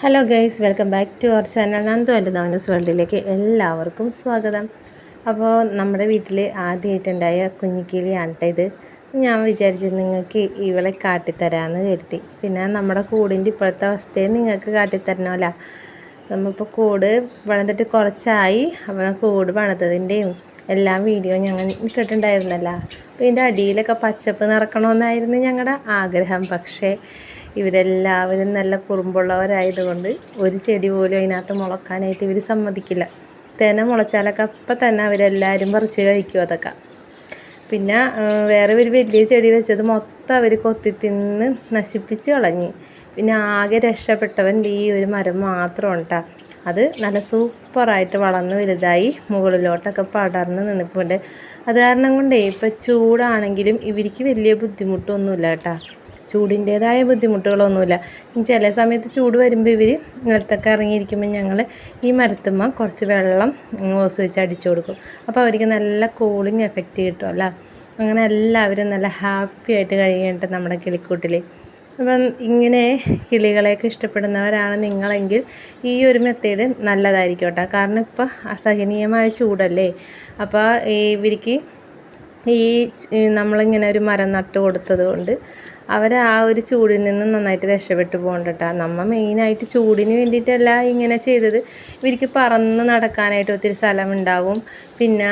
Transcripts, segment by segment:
Hello guys welcome back to our channel Nandu എന്റെ നവനസ് വേൾഡിലേക്ക് എല്ലാവർക്കും സ്വാഗതം. അപ്പോൾ നമ്മുടെ വീട്ടിൽ ആദ്യമായിട്ടുണ്ടായ കുഞ്ഞിക്കിളിയാണ് കേട്ടോ ഇത്. ഞാൻ വിചാരിച്ചത് നിങ്ങൾക്ക് ഇവളെ കാട്ടിത്തരാമെന്ന് കരുതി. പിന്നെ നമ്മുടെ കൂടിന്റെ ഇപ്പോഴത്തെ അവസ്ഥയെ നിങ്ങൾക്ക് കാട്ടിത്തരണമല്ല നമ്മളിപ്പോൾ കൂട് വളർന്നിട്ട് കുറച്ചായി അപ്പോൾ കൂട് പണിതതിന്റെയും എല്ലാം വീഡിയോ ഞങ്ങൾ ഇട്ടിട്ടുണ്ടായിരുന്നല്ല. അപ്പോൾ ഇതിന്റെ അടിയിലൊക്കെ പച്ചപ്പ് നിറക്കണമെന്നായിരുന്നു ഞങ്ങളുടെ ആഗ്രഹം. പക്ഷേ ഇവരെല്ലാവരും നല്ല കുറുമ്പുള്ളവരായതുകൊണ്ട് ഒരു ചെടി പോലും അതിനകത്ത് മുളക്കാനായിട്ട് ഇവർ സമ്മതിക്കില്ല. തേന മുളച്ചാലൊക്കെ അപ്പം തന്നെ അവരെല്ലാവരും പറിച്ച് കഴിക്കും അതൊക്കെ. പിന്നെ വേറെ ഒരു വലിയ ചെടി വെച്ചത് മൊത്തം അവർ കൊത്തി തിന്ന് നശിപ്പിച്ച് കളഞ്ഞു. പിന്നെ ആകെ രക്ഷപ്പെട്ടവൻ ഈ ഒരു മരം മാത്രമാണ് കേട്ടോ അത് നല്ല സൂപ്പറായിട്ട് വളർന്ന് വലുതായി മുകളിലോട്ടൊക്കെ പടർന്ന് നിന്നിപ്പോണ്ട്. അത് കാരണം കൊണ്ടേ ഇപ്പം ചൂടാണെങ്കിലും ഇവർക്ക് വലിയ ബുദ്ധിമുട്ടൊന്നുമില്ല കേട്ടോ. ചൂടിന്റേതായ ബുദ്ധിമുട്ടുകളൊന്നുമില്ല. ചില സമയത്ത് ചൂട് വരുമ്പോൾ ഇവർ നിലത്തൊക്കെ ഇറങ്ങിയിരിക്കുമ്പോൾ ഞങ്ങൾ ഈ മരത്തുമ്മ കുറച്ച് വെള്ളം ഓസ് വെച്ച് അടിച്ചു കൊടുക്കും. അപ്പോൾ അവർക്ക് നല്ല കൂളിംഗ് എഫക്റ്റ് കിട്ടുമല്ലോ അങ്ങനെ എല്ലാവരും നല്ല ഹാപ്പി ആയിട്ട് കഴിയട്ടെ നമ്മുടെ കിളിക്കൂട്ടിൽ അപ്പം ഇങ്ങനെ കിളികളെയൊക്കെ ഇഷ്ടപ്പെടുന്നവരാണ് നിങ്ങളെങ്കിൽ ഈ ഒരു മെത്തേഡ് നല്ലതായിരിക്കും കേട്ടോ. കാരണം ഇപ്പോൾ അസഹനീയമായ ചൂടല്ലേ? അപ്പോൾ ഇവർക്ക് ഈ നമ്മളിങ്ങനെ ഒരു മരം നട്ട് കൊടുത്തത് കൊണ്ട് അവർ ആ ഒരു ചൂടിൽ നിന്ന് നന്നായിട്ട് രക്ഷപ്പെട്ടു പോകുന്നുണ്ട് കേട്ടോ നമ്മ മെയിനായിട്ട് ചൂടിന് വേണ്ടിയിട്ടല്ല ഇങ്ങനെ ചെയ്തത്. ഇവർക്ക് പറന്ന് നടക്കാനായിട്ട് ഒത്തിരി സ്ഥലമുണ്ടാവും. പിന്നെ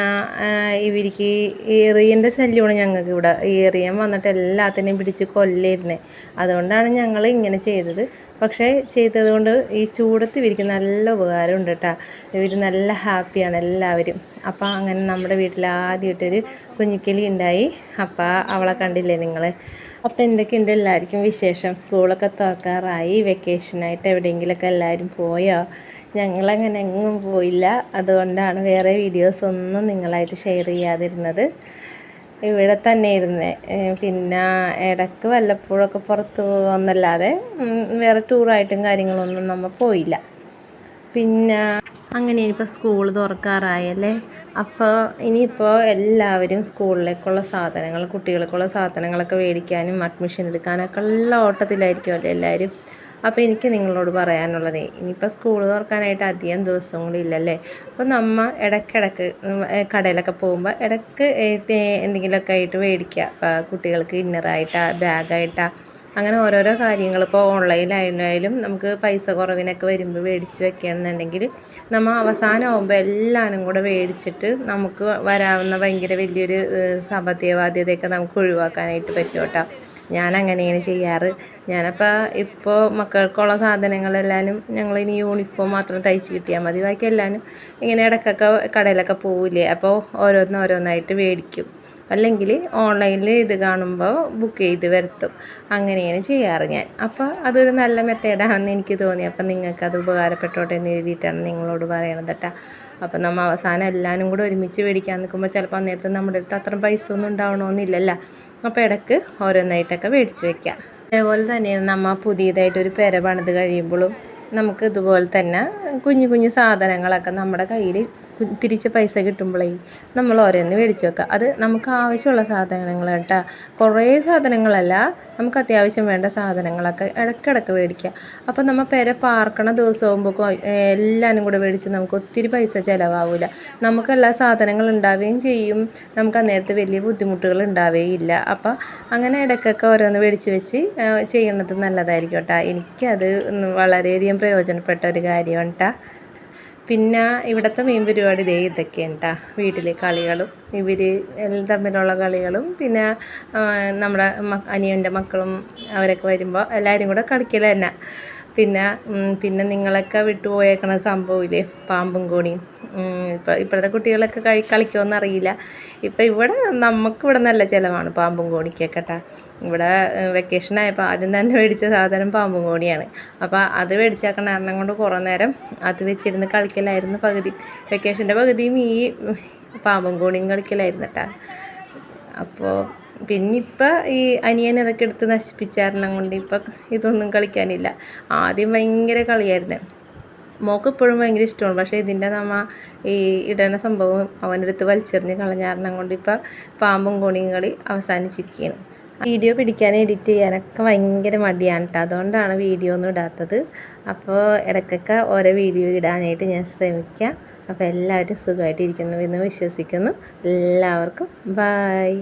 ഇവർക്ക് ഏറിയന്റെ ശല്യമാണ് ഞങ്ങൾക്ക് ഇവിടെ. ഏറിയൻ വന്നിട്ട് എല്ലാത്തിനെയും പിടിച്ച് കൊല്ലായിരുന്നേ. അതുകൊണ്ടാണ് ഞങ്ങൾ ഇങ്ങനെ ചെയ്തത്. പക്ഷേ ചെയ്തത് കൊണ്ട് ഈ ചൂടത്ത് ഇവർക്ക് നല്ല ഉപകാരമുണ്ട് കേട്ടോ ഇവർ നല്ല ഹാപ്പിയാണ് എല്ലാവരും. അപ്പോൾ അങ്ങനെ നമ്മുടെ വീട്ടിൽ ആദ്യമായിട്ടൊരു കുഞ്ഞിക്കിളി ഉണ്ടായി. അപ്പോൾ അവളെ കണ്ടില്ലേ നിങ്ങൾ അപ്പോൾ എന്തൊക്കെയുണ്ട് എല്ലാവർക്കും വിശേഷം? സ്കൂളൊക്കെ തുറക്കാറായി. വെക്കേഷനായിട്ട് എവിടെയെങ്കിലുമൊക്കെ എല്ലാവരും പോയോ? ഞങ്ങളങ്ങനെ എങ്ങും പോയില്ല. അതുകൊണ്ടാണ് വേറെ വീഡിയോസ് ഒന്നും നിങ്ങളായിട്ട് ഷെയർ ചെയ്യാതിരുന്നത്. ഇവിടെ തന്നെ ഇരുന്നേ പിന്നെ ഇടയ്ക്ക് വല്ലപ്പോഴൊക്കെ പുറത്ത് പോകുമെന്നല്ലാതെ വേറെ ടൂറായിട്ടും കാര്യങ്ങളൊന്നും നമ്മൾ പോയില്ല. പിന്നെ അങ്ങനെ ഇനിയിപ്പോൾ സ്കൂൾ തുറക്കാറായല്ലേ? അപ്പോൾ ഇനിയിപ്പോൾ എല്ലാവരും സ്കൂളിലേക്കുള്ള സാധനങ്ങൾ കുട്ടികൾക്കുള്ള സാധനങ്ങളൊക്കെ മേടിക്കാനും അഡ്മിഷൻ എടുക്കാനൊക്കെ ഉള്ള ഓട്ടത്തിലായിരിക്കുമല്ലോ എല്ലാവരും അപ്പോൾ എനിക്ക് നിങ്ങളോട് പറയാനുള്ളത് ഇനിയിപ്പോൾ സ്കൂൾ തുറക്കാനായിട്ട് അധികം ദിവസം കൂടി ഇല്ലല്ലേ? അപ്പോൾ നമ്മൾ ഏ, കടയിലൊക്കെ പോകുമ്പോൾ ഇടയ്ക്ക് എന്തെങ്കിലുമൊക്കെ ആയിട്ട് മേടിക്കുക കുട്ടികൾക്ക് ഇന്നറായിട്ടാ ബാഗായിട്ടാ അങ്ങനെ ഓരോരോ കാര്യങ്ങൾ ഇപ്പോൾ ഓൺലൈനിലായാലും നമുക്ക് പൈസ കുറവിനൊക്കെ വരുമ്പോൾ മേടിച്ച് വെക്കുകയാണെന്നുണ്ടെങ്കിൽ നമ്മൾ അവസാനമാകുമ്പോൾ എല്ലാവരും കൂടെ മേടിച്ചിട്ട് നമുക്ക് വരാവുന്ന ഭയങ്കര വലിയൊരു ഏഹ്, സാമ്പത്തിക ബാധ്യതയൊക്കെ നമുക്ക് ഒഴിവാക്കാനായിട്ട് പറ്റും കേട്ടോ. ഞാൻ അങ്ങനെയാണ് ചെയ്യാറ്. ഞാനപ്പോൾ ഇപ്പോൾ മക്കൾക്കുള്ള സാധനങ്ങളെല്ലാവരും ഞങ്ങൾ ഇനി യൂണിഫോം മാത്രം തയ്ച്ച് കിട്ടിയാൽ മതി. ബാക്കി എല്ലാവരും ഇങ്ങനെ ഇടയ്ക്കൊക്കെ കടയിലൊക്കെ പോവില്ലേ? അപ്പോൾ ഓരോന്നോരോന്നായിട്ട് മേടിക്കും. അല്ലെങ്കിൽ ഓൺലൈനിൽ ഇത് കാണുമ്പോൾ ബുക്ക് ചെയ്ത് വരുത്തും. അങ്ങനെയാണ് ചെയ്യാറ് ഞാൻ. അപ്പോൾ അതൊരു നല്ല മെത്തേഡാണെന്ന് എനിക്ക് തോന്നി. അപ്പം നിങ്ങൾക്ക് അത് ഉപകാരപ്പെട്ടോട്ടെ എന്ന് എഴുതിയിട്ടാണ് നിങ്ങളോട് പറയണത് കേട്ടോ. അപ്പം നമ്മൾ അവസാനം എല്ലാവരും കൂടെ ഒരുമിച്ച് മേടിക്കാൻ നിൽക്കുമ്പോൾ ചിലപ്പോൾ അന്നേരത്ത് നമ്മുടെ അടുത്ത് അത്ര പൈസ ഒന്നും ഉണ്ടാവണമെന്നില്ലല്ലോ. അപ്പോൾ ഇടയ്ക്ക് ഓരോന്നായിട്ടൊക്കെ മേടിച്ച് വെക്കാം. അതേപോലെ തന്നെയാണ് നമ്മൾ പുതിയതായിട്ടൊരു പെര പണിത് കഴിയുമ്പോഴും നമുക്ക് ഇതുപോലെ തന്നെ കുഞ്ഞു കുഞ്ഞു സാധനങ്ങളൊക്കെ നമ്മുടെ കയ്യിൽ തിരിച്ച് പൈസ കിട്ടുമ്പോഴേ നമ്മൾ ഓരോന്ന് മേടിച്ച് വെക്കുക അത് നമുക്ക് ആവശ്യമുള്ള സാധനങ്ങൾ കേട്ടോ. കുറേ സാധനങ്ങളല്ല നമുക്ക് അത്യാവശ്യം വേണ്ട സാധനങ്ങളൊക്കെ ഇടയ്ക്കിടയ്ക്ക് മേടിക്കുക അപ്പോൾ നമ്മൾ പെര പാർക്കണ ദിവസമാകുമ്പോൾ എല്ലാവരും കൂടെ മേടിച്ച് നമുക്ക് ഒത്തിരി പൈസ ചിലവാകില്ല നമുക്ക് സാധനങ്ങൾ ഉണ്ടാവുകയും ചെയ്യും. നമുക്ക് അന്നേരത്ത് വലിയ ബുദ്ധിമുട്ടുകൾ ഉണ്ടാവുകയില്ല അപ്പോൾ അങ്ങനെ ഇടയ്ക്കൊക്കെ ഓരോന്ന് മേടിച്ച് വെച്ച് ചെയ്യുന്നത് നല്ലതായിരിക്കും കേട്ടോ. എനിക്കത് വളരെയധികം പ്രയോജനപ്പെട്ട ഒരു കാര്യമാണ് കേട്ടോ പിന്നെ ഇവിടുത്തെ മെയിൻ പരിപാടി ദേ ഇതൊക്കെയാണ് കേട്ടോ വീട്ടിലെ കളികളും ഇവർ തമ്മിലുള്ള കളികളും പിന്നെ നമ്മുടെ അനിയന്റെ മക്കളും അവരൊക്കെ വരുമ്പോൾ എല്ലാവരും കൂടെ കളിക്കൽ തന്നെ. പിന്നെ പിന്നെ നിങ്ങളൊക്കെ വിട്ടുപോയേക്കണ സംഭവമില്ലേ? പാമ്പും കോണിയും. ഇപ്പം ഇപ്പോഴത്തെ കുട്ടികളൊക്കെ കഴി കളിക്കുമെന്ന് അറിയില്ല. ഇപ്പം ഇവിടെ നമുക്കിവിടെ നല്ല ചിലവാണ് പാമ്പും കോണിക്കൊക്കെ ഇവിടെ വെക്കേഷൻ ആയപ്പോൾ ആദ്യം തന്നെ മേടിച്ച സാധനം പാമ്പും കോണിയാണ്. അപ്പോൾ അത് മേടിച്ചേക്കണ കാരണം കൊണ്ട് കുറേ നേരം അത് വെച്ചിരുന്ന് കളിക്കലായിരുന്നു പകുതി. വെക്കേഷന്റെ പകുതിയും ഈ പാമ്പും കോണിയും കളിക്കലായിരുന്നു കേട്ടോ. അപ്പോൾ പിന്നെ ഇപ്പം ഈ അനിയൻ അതൊക്കെ എടുത്ത് നശിപ്പിച്ചാരണം കൊണ്ട് ഇപ്പം ഇതൊന്നും കളിക്കാനില്ല. ആദ്യം ഭയങ്കര കളിയായിരുന്നു. മോക്ക് ഇപ്പോഴും ഭയങ്കര ഇഷ്ടമാണ്. പക്ഷേ ഇതിന്റെ നമ്മ ഈ ഇടണ സംഭവം അവനെടുത്ത് വലിച്ചെറിഞ്ഞ് കളഞ്ഞാരണം കൊണ്ട് ഇപ്പം പാമ്പും കോണിയും കളി അവസാനിച്ചിരിക്കുകയാണ്. വീഡിയോ പിടിക്കാൻ എഡിറ്റ് ചെയ്യാനൊക്കെ ഭയങ്കര മടിയാണ് കേട്ടോ അതുകൊണ്ടാണ് വീഡിയോ ഒന്നും ഇടാത്തത്. അപ്പോൾ ഇടയ്ക്കൊക്കെ ഓരോ വീഡിയോ ഇടാനായിട്ട് ഞാൻ ശ്രമിക്കാം. അപ്പോൾ എല്ലാവരും സുഖമായിട്ടിരിക്കുന്നു എന്ന് വിശ്വസിക്കുന്നു. എല്ലാവർക്കും ബായ്